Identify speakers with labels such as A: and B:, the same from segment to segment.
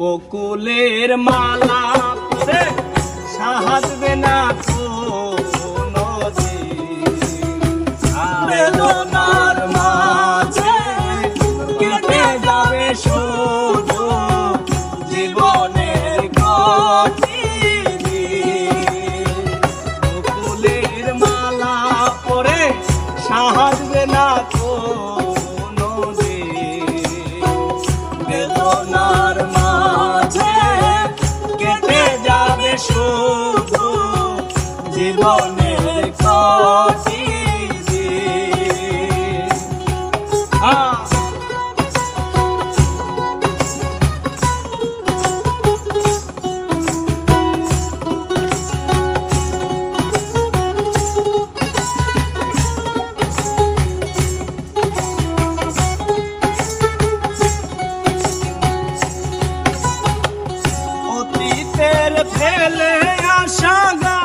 A: বকুলের মালা সাহায্যে না। বেদনার মাঝে কেটে যাবে শুধু জীবনের বকুলের মালা পরে সাহায্যে জীবনের অতীতের ফেলে আসা গান।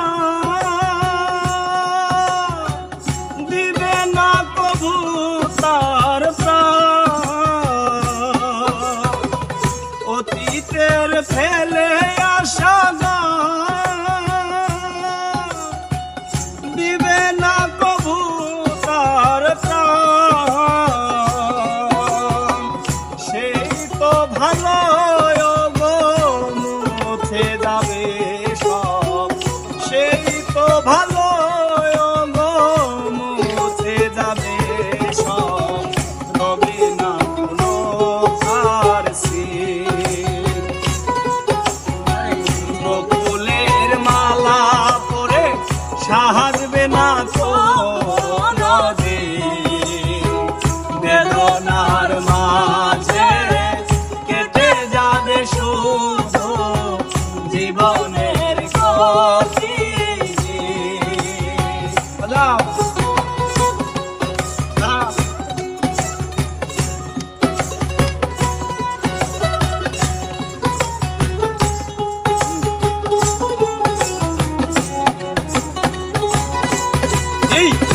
A: ভালো গো, মুছে যাবে সব। সেই তো ভালো গো, মুছে যাবে সব। রবে না কোনো ফারসি। বকুলের মালা পরে সাহায্যে বাজাও। বাজাও।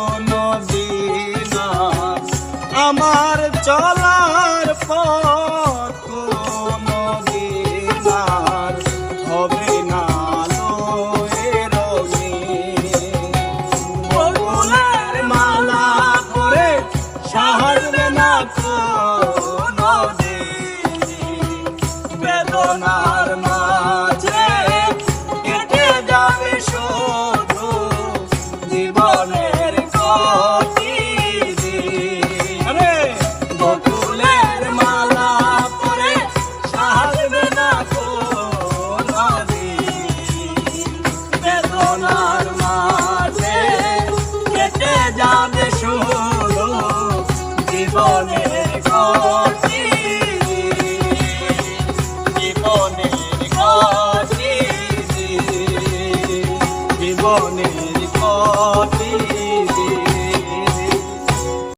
A: বেদনার